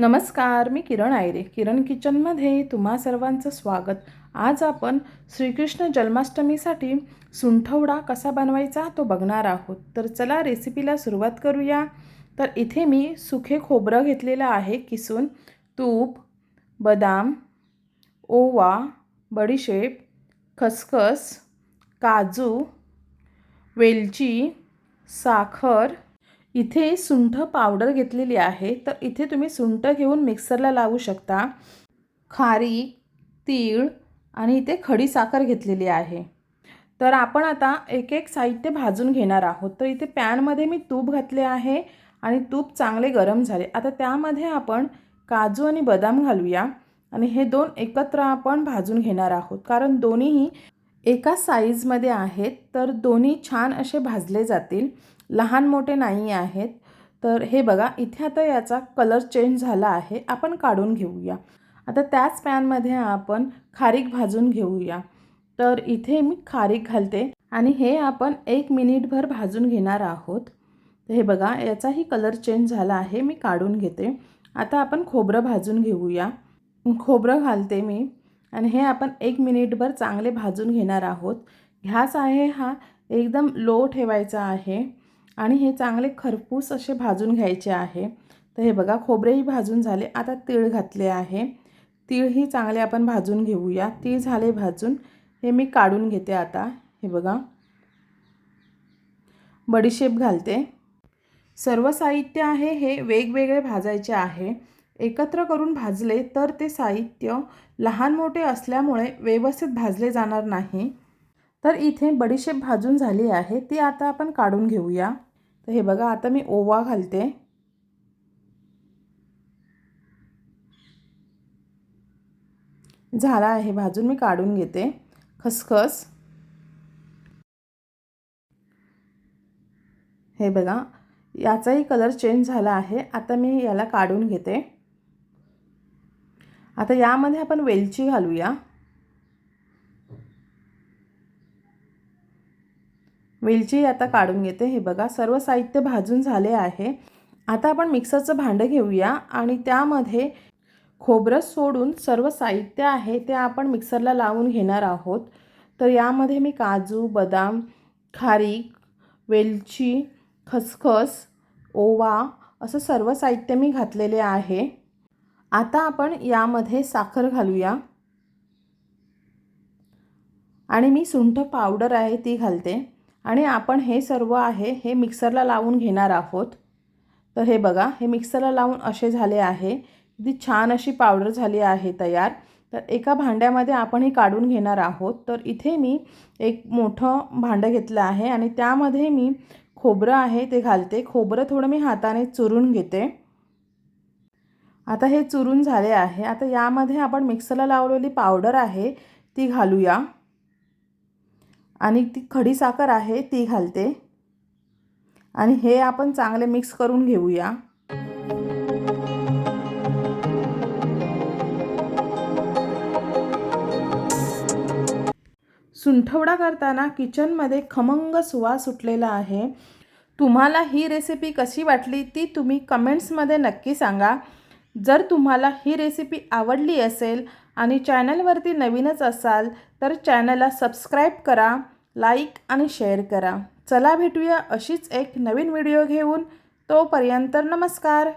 नमस्कार मी किरण आयरे. किरण किचनमध्ये तुम्हा सर्वांचं स्वागत. आज आपण श्रीकृष्ण जन्माष्टमीसाठी सुंठवडा कसा बनवायचा तो बघणार आहोत. तर चला रेसिपीला सुरुवात करूया. तर इथे मी सुखे खोबरं घेतलेलं आहे किसून तूप बदाम ओवा बडीशेप खसखस काजू वेलची साखर इथे सुंठ पावडर घेतलेली आहे तर इथे तुम्ही सुंठ घेऊन मिक्सरला लावू शकता. खारी तीळ आणि इथे खडी साखर घेतलेली आहे. तर आपण आता एक एक साहित्य भाजून घेणार आहोत. तर इथे पॅनमध्ये मी तूप घातले आहे आणि तूप चांगले गरम झाले. आता त्यामध्ये आपण काजू आणि बदाम घालूया आणि हे दोन एकत्र आपण भाजून घेणार आहोत. कारण दोन्हीही एका साईजमध्ये आहेत तर दोन्ही छान असे भाजले जातील. लहान मोठे नाही आहेत. तर हे बघा इथे आता याचा कलर चेंज झाला आहे. आपण काढून घेऊया. आता त्याच पॅनमध्ये आपण खारीक भाजून घेऊया. तर इथे मी खारीक घालते आणि हे आपण एक मिनिटभर भाजून घेणार आहोत. तर हे बघा याचाही कलर चेंज झाला आहे. मी काढून घेते. आता आपण खोबरं भाजून घेऊया. खोबरं घालते मी. आणि हे आपण एक मिनिटभर चांगले भाजून घेणार आहोत. घ्यास आहे हा एकदम लो ठेवायचा आहे. आणि हे चांगले खरपूस असे भाजून घ्यायचे आहे. तर हे बघा खोबरेही भाजून झाले. आता तीळ घातले आहे. तीळही चांगले आपण भाजून घेऊया. तीळ झाले भाजून. हे मी काढून घेते आता. हे बघा. बडीशेप घालते. सर्व साहित्य आहे हे वेगवेगळे भाजायचे आहे. एकत्र करून भाजले तर ते साहित्य लहान मोठे असल्यामुळे व्यवस्थित भाजले जाणार नाही. तर इथे बडीशेप भाजून झाली आहे. ती आता आपण काढून घेऊया. तर हे बघा आता मी ओवा घालते. झाला आहे भाजून मी काढून घेते. खसखस. हे बघा याचाही कलर चेंज झाला आहे. आता मी याला काढून घेते. आता यामध्ये आपण वेलची घालूया. वेलची आता काढून घेते. हे बघा सर्व साहित्य भाजून झाले आहे. आता आपण मिक्सरचं भांडं घेऊया आणि त्यामध्ये खोबरं सोडून सर्व साहित्य आहे ते आपण मिक्सरला लावून घेणार आहोत. तर यामध्ये मी काजू बदाम खारीक वेलची खसखस ओवा असं सर्व साहित्य मी घातलेले आहे. आता आपण यामध्ये साखर घालूया. आणि मी सुंठ पावडर आहे ती घालते. आणि आपण हे सर्व आहे हे मिक्सरला लावून घेणार आहोत. तर हे बघा हे मिक्सरला लावून असे झाले आहे. ती छान अशी पावडर झाली आहे तयार. तर एका भांड्यामध्ये आपण हे काढून घेणार आहोत. तर इथे मी एक मोठं भांडं घेतलं आहे आणि त्यामध्ये मी खोबरं आहे ते घालते. खोबरं थोडं मी हाताने चुरून घेते. आता हे चुरून झाले आहे. आता यामध्ये आपण मिक्सरला लावलेली पावडर आहे ती घालूया. आणि ती खडी साखर आहे ती घालते. आणि हे आपण चांगले मिक्स करून घेऊया. सुंठवडा करताना किचनमध्ये खमंग सुवास सुटलेला आहे. तुम्हाला ही रेसिपी कशी वाटली ती तुम्ही कमेंट्समध्ये नक्की सांगा. जर तुम्हाला ही रेसिपी आवडली असेल आणि चॅनलवरती नवीनच असाल तर चॅनलला सबस्क्राईब करा लाईक आणि शेअर करा. चला भेटूया अशीच एक नवीन व्हिडिओ घेऊन. तोपर्यंत नमस्कार.